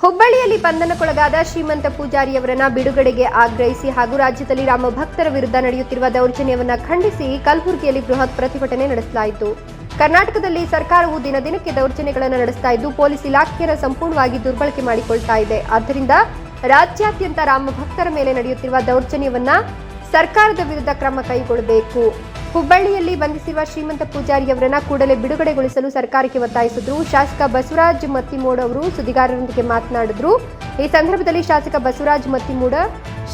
ಹುಬ್ಬಳ್ಳಿಯಲ್ಲಿ ಬಂಧನಕ್ಕೊಳಗಾದ ಶ್ರೀಮಂತ ಪೂಜಾರಿಯವರನ್ನ ಬಿಡುಗಡೆಗೆ ಆಗ್ರಹಿಸಿ ಹಾಗೂ ರಾಜ್ಯದಲ್ಲಿ ರಾಮ ಭಕ್ತರ ವಿರುದ್ಧ ನಡೆಯುತ್ತಿರುವ ದೌರ್ಜನ್ಯವನ್ನು ಖಂಡಿಸಿ ಕಲಬುರಗಿಯಲ್ಲಿ ಬೃಹತ್ ಪ್ರತಿಭಟನೆ ನಡೆಸಲಾಯಿತು. ಕರ್ನಾಟಕದಲ್ಲಿ ಸರ್ಕಾರವು ದಿನ ದಿನಕ್ಕೆ ದೌರ್ಜನ್ಯಗಳನ್ನು ನಡೆಸ್ತಾ ಇದ್ದು, ಪೊಲೀಸ್ ಇಲಾಖೆಯನ್ನು ಸಂಪೂರ್ಣವಾಗಿ ದುರ್ಬಳಕೆ ಮಾಡಿಕೊಳ್ತಾ ಇದೆ. ಆದ್ದರಿಂದ ರಾಜ್ಯಾದ್ಯಂತ ರಾಮ ಭಕ್ತರ ಮೇಲೆ ನಡೆಯುತ್ತಿರುವ ದೌರ್ಜನ್ಯವನ್ನ ಸರ್ಕಾರದ ವಿರುದ್ಧ ಕ್ರಮ ಕೈಗೊಳ್ಳಬೇಕು. ಹುಬ್ಬಳ್ಳಿಯಲ್ಲಿ ಬಂಧಿಸಿರುವ ಶ್ರೀಮಂತ ಪೂಜಾರಿಯವರನ್ನ ಕೂಡಲೇ ಬಿಡುಗಡೆಗೊಳಿಸಲು ಸರ್ಕಾರಕ್ಕೆ ಒತ್ತಾಯಿಸಿದ್ರು. ಶಾಸಕ ಬಸವರಾಜ್ ಮತ್ತಿಮೂಡ್ ಅವರು ಸುದ್ದಿಗಾರರೊಂದಿಗೆ ಮಾತನಾಡಿದ್ರು. ಈ ಸಂದರ್ಭದಲ್ಲಿ ಶಾಸಕ ಬಸವರಾಜ್ ಮತ್ತಿಮೂಡ,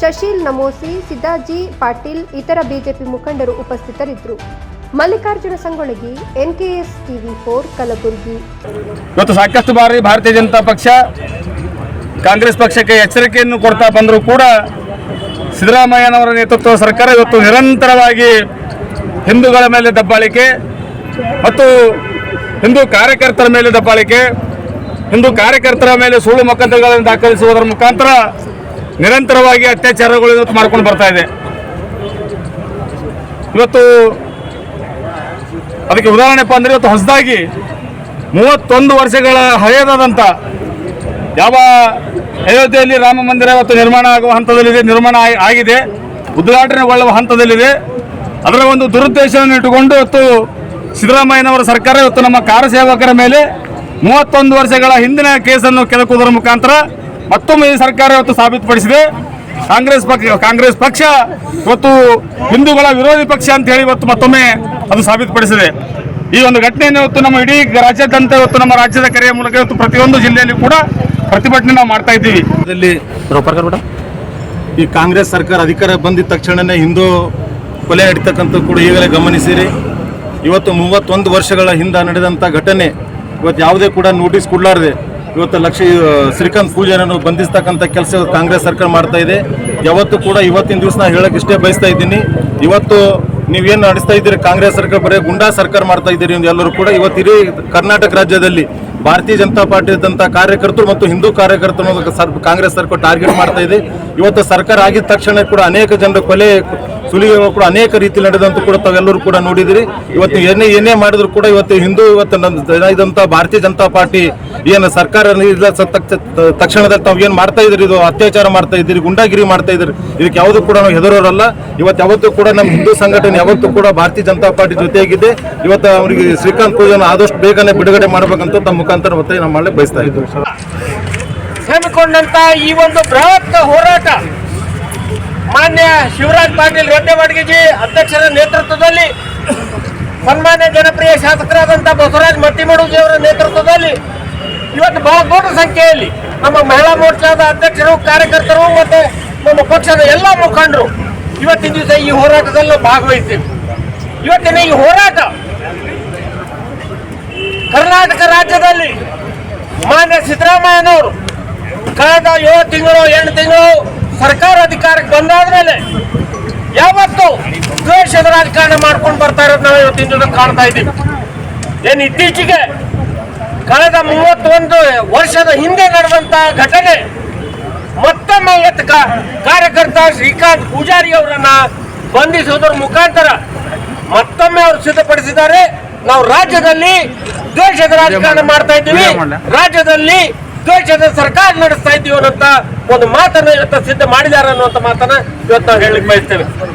ಶಶೀಲ್ ನಮೋಸಿ, ಸಿದ್ದಾಜಿ ಪಾಟೀಲ್, ಇತರ ಬಿಜೆಪಿ ಮುಖಂಡರು ಉಪಸ್ಥಿತರಿದ್ದರು. Mallikarjuna Sangolagi NKS TV for Kalaburagi. ಇವತ್ತು ಸಾಕಷ್ಟು ಬಾರಿ ಭಾರತೀಯ ಜನತಾ ಪಕ್ಷ, ಕಾಂಗ್ರೆಸ್ ಪಕ್ಷಕ್ಕೆ ಎಚ್ಚರಿಕೆಯನ್ನು ಕೊಡ್ತಾ ಬಂದರೂ ಕೂಡ ಸಿದ್ದರಾಮಯ್ಯನವರ ನೇತೃತ್ವದ ಸರ್ಕಾರ ಇವತ್ತು ನಿರಂತರವಾಗಿ ಹಿಂದೂಗಳ ಮೇಲೆ ದಬ್ಬಾಳಿಕೆ ಮತ್ತು ಹಿಂದೂ ಕಾರ್ಯಕರ್ತರ ಮೇಲೆ ದಬ್ಬಾಳಿಕೆ, ಹಿಂದೂ ಕಾರ್ಯಕರ್ತರ ಮೇಲೆ ಸುಳ್ಳು ಮೊಕದ್ದಮೆಗಳನ್ನು ದಾಖಲಿಸುವುದರ ಮುಖಾಂತರ ನಿರಂತರವಾಗಿ ಅತ್ಯಾಚಾರಗಳು ಇವತ್ತು ಮಾಡ್ಕೊಂಡು ಬರ್ತಾ ಇದೆ. ಇವತ್ತು ಅದಕ್ಕೆ ಉದಾಹರಣೆಪ್ಪ ಅಂದರೆ ಇವತ್ತು ಹೊಸದಾಗಿ ಮೂವತ್ತೊಂದು ವರ್ಷಗಳ ಹಳೆಯದಾದಂಥ ಯಾವ ಅಯೋಧ್ಯೆಯಲ್ಲಿ ರಾಮ ಮಂದಿರ ಇವತ್ತು ನಿರ್ಮಾಣ ಆಗುವ ಹಂತದಲ್ಲಿದೆ, ನಿರ್ಮಾಣ ಆಗಿದೆ, ಉದ್ಘಾಟನೆಗೊಳ್ಳುವ ಹಂತದಲ್ಲಿದೆ. ಅದರ ಒಂದು ದುರುದ್ದೇಶವನ್ನು ಇಟ್ಟುಕೊಂಡು ಇವತ್ತು ಸಿದ್ದರಾಮಯ್ಯನವರ ಸರ್ಕಾರ ಇವತ್ತು ನಮ್ಮ ಕಾರ್ಯಸೇವಕರ ಮೇಲೆ ಮೂವತ್ತೊಂದು ವರ್ಷಗಳ ಹಿಂದಿನ ಕೇಸನ್ನು ಕೆದಕುವುದರ ಮುಖಾಂತರ ಮತ್ತೊಮ್ಮೆ ಈ ಸರ್ಕಾರ ಇವತ್ತು ಸಾಬೀತುಪಡಿಸಿದೆ. ಕಾಂಗ್ರೆಸ್ ಪಕ್ಷ ಕಾಂಗ್ರೆಸ್ ಪಕ್ಷ ಇವತ್ತು ಹಿಂದೂಗಳ ವಿರೋಧಿ ಪಕ್ಷ ಅಂತ ಹೇಳಿ ಇವತ್ತು ಮತ್ತೊಮ್ಮೆ ಅದು ಸಾಬೀತುಪಡಿಸಿದೆ. ಈ ಒಂದು ಘಟನೆಯನ್ನು ಇವತ್ತು ನಮ್ಮ ಇಡೀ ರಾಜ್ಯಾದ್ಯಂತ ಇವತ್ತು ನಮ್ಮ ರಾಜ್ಯದ ಕರೆಯ ಮೂಲಕ ಇವತ್ತು ಪ್ರತಿಯೊಂದು ಜಿಲ್ಲೆಯಲ್ಲಿ ಕೂಡ ಪ್ರತಿಭಟನೆ ನಾವು ಮಾಡ್ತಾ ಇದ್ದೀವಿ. ಈ ಕಾಂಗ್ರೆಸ್ ಸರ್ಕಾರ ಅಧಿಕಾರ ಬಂದಿದ್ದ ತಕ್ಷಣನೇ ಹಿಂದೂ ಕೊಲೆ ನಡೀತಕ್ಕಂಥ ಕೂಡ ಈಗಲೇ ಗಮನಿಸಿರಿ. ಇವತ್ತು ಮೂವತ್ತೊಂದು ವರ್ಷಗಳ ಹಿಂದೆ ನಡೆದಂಥ ಘಟನೆ, ಇವತ್ತು ಯಾವುದೇ ಕೂಡ ನೋಟಿಸ್ ಕೊಡಲಾರದೆ ಇವತ್ತು ಲಕ್ಷ ಶ್ರೀಕಾಂತ್ ಪೂಜಾರನ್ನು ಬಂಧಿಸ್ತಕ್ಕಂಥ ಕೆಲಸ ಕಾಂಗ್ರೆಸ್ ಸರ್ಕಾರ ಮಾಡ್ತಾ ಇದೆ. ಯಾವತ್ತು ಕೂಡ ಇವತ್ತಿನ ದಿವಸ ನಾನು ಹೇಳಕ್ಕೆ ಇಷ್ಟೇ ಬಯಸ್ತಾ ಇದ್ದೀನಿ. ಇವತ್ತು ನೀವೇನು ನಡೆಸ್ತಾ ಇದ್ದೀರಿ? ಕಾಂಗ್ರೆಸ್ ಸರ್ಕಾರ ಬರೀ ಗುಂಡಾ ಸರ್ಕಾರ ಮಾಡ್ತಾ ಇದ್ದೀರಿ ಎಲ್ಲರೂ ಕೂಡ ಇವತ್ತು ಇಡೀ ಕರ್ನಾಟಕ ರಾಜ್ಯದಲ್ಲಿ ಭಾರತೀಯ ಜನತಾ ಪಾರ್ಟಿ ಇದ್ದಂಥ ಕಾರ್ಯಕರ್ತರು ಮತ್ತು ಹಿಂದೂ ಕಾರ್ಯಕರ್ತರು ಸರ್, ಕಾಂಗ್ರೆಸ್ ಸರ್ಕಾರ ಟಾರ್ಗೆಟ್ ಮಾಡ್ತಾ ಇದೆ. ಇವತ್ತು ಸರ್ಕಾರ ಆಗಿದ ತಕ್ಷಣ ಕೂಡ ಅನೇಕ ಜನರು ಕೊಲೆ ಸುಲಿಗೆ ಕೂಡ ಅನೇಕ ರೀತಿ ನಡೆದಂತ ಕೂಡ ತಾವೆಲ್ಲರೂ ಕೂಡ ನೋಡಿದಿರಿ. ಇವತ್ತು ಏನೇ ಏನೇ ಮಾಡಿದ್ರು ಕೂಡ ಇವತ್ತು ಹಿಂದೂ, ಇವತ್ತು ಇದ್ದಂಥ ಭಾರತೀಯ ಜನತಾ ಪಾರ್ಟಿ ಏನು ಸರ್ಕಾರ ತಕ್ಷಣದಲ್ಲಿ ತಾವು ಏನು ಮಾಡ್ತಾ ಇದ್ರಿ ಇದು ಅತ್ಯಾಚಾರ ಮಾಡ್ತಾ ಇದ್ದೀರಿ, ಗುಂಡಾಗಿರಿ ಮಾಡ್ತಾ ಇದ್ರಿ ಇದಕ್ಕೆ ಯಾವುದು ಕೂಡ ನಾವು ಹೆದರೋರಲ್ಲ. ಇವತ್ತು ಯಾವತ್ತೂ ಕೂಡ ನಮ್ಮ ಹಿಂದೂ ಸಂಘಟನೆ ಯಾವತ್ತೂ ಕೂಡ ಭಾರತೀಯ ಜನತಾ ಪಾರ್ಟಿ ಜೊತೆಯಾಗಿದೆ. ಇವತ್ತು ಅವರಿಗೆ ಶ್ರೀಕಾಂತ್ ಪೂಜನ ಆದಷ್ಟು ಬೇಗನೆ ಬಿಡುಗಡೆ ಮಾಡಬೇಕಂತ ತಮ್ಮ ಮುಖಾಂತರ ಒತ್ತಾಯ ನಮ್ಮ ಬಯಸ್ತಾ ಇದ್ದೀವಿ. ಈ ಒಂದು ಬೃಹತ್ ಹೋರಾಟ ಮಾನ್ಯ ಶಿವರಾಜ್ ಪಾಟೀಲ್ ರೊಡ್ಡೆವಾಡಿಗೆಜಿ ಅಧ್ಯಕ್ಷರ ನೇತೃತ್ವದಲ್ಲಿ ಸನ್ಮಾನ್ಯ ಜನಪ್ರಿಯ ಶಾಸಕರಾದಂಥ ಬಸವರಾಜ್ ಅವರ ನೇತೃತ್ವದಲ್ಲಿ ಇವತ್ತು ಬಹಳ ದೊಡ್ಡ ಸಂಖ್ಯೆಯಲ್ಲಿ ನಮ್ಮ ಮಹಿಳಾ ಮೋರ್ಚಾದ ಅಧ್ಯಕ್ಷರು, ಕಾರ್ಯಕರ್ತರು ಮತ್ತು ನಮ್ಮ ಪಕ್ಷದ ಎಲ್ಲ ಮುಖಂಡರು ಇವತ್ತಿನ ದಿವಸ ಈ ಹೋರಾಟದಲ್ಲಿ ಭಾಗವಹಿಸ್ತೀವಿ ಇವತ್ತಿನ ಈ ಹೋರಾಟ ಕರ್ನಾಟಕ ರಾಜ್ಯದಲ್ಲಿ ಮಾನ್ಯ ಸಿದ್ದರಾಮಯ್ಯನವರು ಕಳೆದ ಏಳು ತಿಂಗಳು, ಎಂಟು ತಿಂಗಳು ಸರ್ಕಾರ ಅಧಿಕಾರಕ್ಕೆ ಬಂದಾದ್ಮೇಲೆ ಯಾವತ್ತು ದ್ವೇಷದ ರಾಜಕಾರಣ ಮಾಡ್ಕೊಂಡು ಬರ್ತಾ ಇರೋದು ನಾವು ಇವತ್ತಿನ ಜನ ಕಾಣ್ತಾ ಇದ್ದೀವಿ. ಏನು ಇತ್ತೀಚೆಗೆ ಕಳೆದ ಮೂವತ್ತೊಂದು ವರ್ಷದ ಹಿಂದೆ ನಡೆದಂತಹ ಘಟನೆ ಮತ್ತೊಮ್ಮೆ ಎತ್ತ ಕಾರ್ಯಕರ್ತ ಶ್ರೀಕಾಂತ್ ಪೂಜಾರಿ ಅವರನ್ನ ಬಂಧಿಸುವುದರ ಮುಖಾಂತರ ಮತ್ತೊಮ್ಮೆ ಅವರು ಸಿದ್ಧಪಡಿಸಿದ್ದಾರೆ. ನಾವು ರಾಜ್ಯದಲ್ಲಿ ದ್ವೇಷದ ರಾಜಕಾರಣ ಮಾಡ್ತಾ ಇದ್ದೀವಿ. ರಾಜ್ಯದಲ್ಲಿ ದ್ವೇಷದ ಸರ್ಕಾರ ನಡೆಸ್ತಾ ಇದ್ದೀವಿ ಅನ್ನೋಂತ ಒಂದು ಮಾತನ್ನ ಇವತ್ತು ಸಿದ್ಧ ಮಾಡಿದ್ದಾರೆ ಅನ್ನುವಂತ ಮಾತನ್ನ ಇವತ್ತು ನಾವು ಹೇಳಲಿಕ್ಕೆ ಬಯಸ್ತೇವೆ.